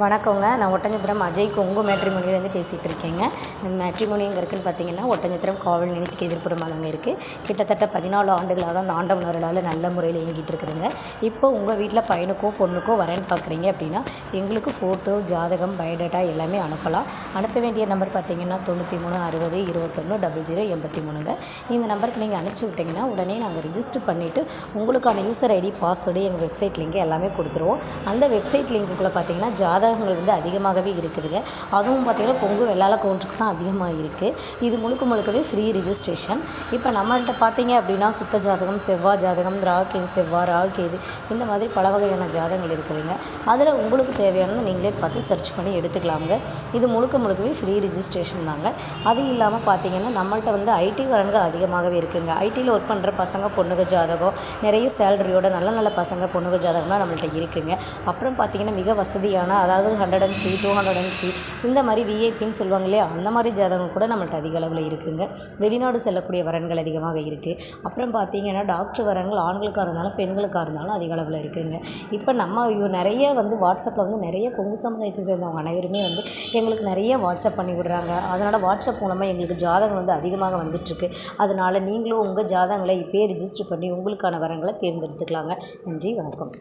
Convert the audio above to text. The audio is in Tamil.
வணக்கங்க. நான் ஒட்டஞ்சத்திரம் அஜய் கொங்கு மேட்ரிமோனியிலேருந்து பேசிகிட்டு இருக்கேங்க. மேட்ரிமோனி எங்கே பார்த்தீங்கன்னா ஒட்டஞ்சத்திரம் காவல் நிலையத்துக்கு எதிர்ப்புறமாக அங்கே இருக்குது கிட்டத்தட்ட பதினாலு ஆண்டுகளாக தான் அந்த ஆண்டவனர்களால் நல்ல முறையில் இயங்கிட்டு இருக்குதுங்க. இப்போ உங்கள் வீட்டில் பையனுக்கோ பொண்ணுக்கோ வரேன்னு பார்க்குறீங்க அப்படின்னா எங்களுக்கு ஃபோட்டோ ஜாதகம் பயோடேட்டா எல்லாமே அனுப்பலாம். அனுப்ப வேண்டிய நம்பர் பார்த்தீங்கன்னா தொண்ணூற்றி மூணு அறுபது இருபத்தொன்று டபுள் ஜீரோ எண்பத்தி மூணுங்க. இந்த நம்பருக்கு நீங்கள் அனுப்பிச்சி விட்டிங்கன்னா உடனே நாங்கள் ரிஜிஸ்டர் பண்ணிவிட்டு உங்களுக்கான யூசர் ஐடி பாஸ்வேர்டு எங்கள் வெப்சைட் லிங்க் எல்லாமே கொடுத்துருவோம். அந்த வெப்சைட் லிங்க்குள்ளே பார்த்தீங்கன்னா ஜாதகங்கள் வந்து அதிகமாகவே இருக்குதுங்க. அதுவும் பார்த்தீங்கன்னா கொங்கு வெள்ளால கவுண்டருக்கு தான் அதிகமாக இருக்குது இது முழுக்க முழுக்கவே ஃப்ரீ ரிஜிஸ்ட்ரேஷன் இப்போ நம்மள்கிட்ட பார்த்தீங்க அப்படின்னா சுத்த ஜாதகம் செவ்வாய் ஜாதகம் ராகேது செவ்வாய் ராகேது இந்த மாதிரி பல வகையான ஜாதகங்கள் இருக்குதுங்க. அதில் உங்களுக்கு தேவையானதை நீங்களே பார்த்து சர்ச் பண்ணி எடுத்துக்கலாமுங்க. இது முழுக்க முழுக்கவே ஃப்ரீ ரிஜிஸ்ட்ரேஷன் தாங்க. அது இல்லாமல் பார்த்தீங்கன்னா நம்மள்கிட்ட வந்து ஐடி வரன்கள் அதிகமாகவே இருக்குதுங்க ஐடியில் ஒர்க் பண்ணுற பசங்க பொண்ணுக ஜாதகம் நிறைய சேலரியோட நல்ல நல்ல பசங்க பொண்ணுக ஜாதகம்லாம் நம்மள்கிட்ட இருக்குதுங்க அப்புறம் பார்த்தீங்கன்னா மிக வசதியான அதாவது hundred and C two hundred and C இந்த மாதிரி விஐபின்னு சொல்லுவாங்க இல்லையா அந்த மாதிரி ஜாதகம் கூட நம்மள்ட்ட அதிக அளவில் இருக்குங்க. வெளிநாடு செல்லக்கூடிய வரன்கள் அதிகமாக இருக்குது அப்புறம் பார்த்தீங்கன்னா டாக்டர் வரன்கள் ஆண்களுக்காக இருந்தாலும் பெண்களுக்காக இருந்தாலும் அதிக அளவில் இருக்குதுங்க இப்போ நம்ம நிறைய வந்து வாட்ஸ்அப்பில் வந்து நிறைய கொங்கு சமுதாயத்தை சேர்ந்தவங்க அனைவருமே வந்து எங்களுக்கு நிறைய வாட்ஸ்அப் பண்ணி விடுறாங்க. அதனால் வாட்ஸ்அப் மூலமாக எங்களுக்கு ஜாதகம் வந்து அதிகமாக வந்துட்டுருக்கு. அதனால் நீங்களும் உங்கள் ஜாதகங்களை இப்போயே ரிஜிஸ்டர் பண்ணி உங்களுக்கான வரங்களை தேர்ந்தெடுத்துக்கலாங்க. நன்றி வணக்கம்.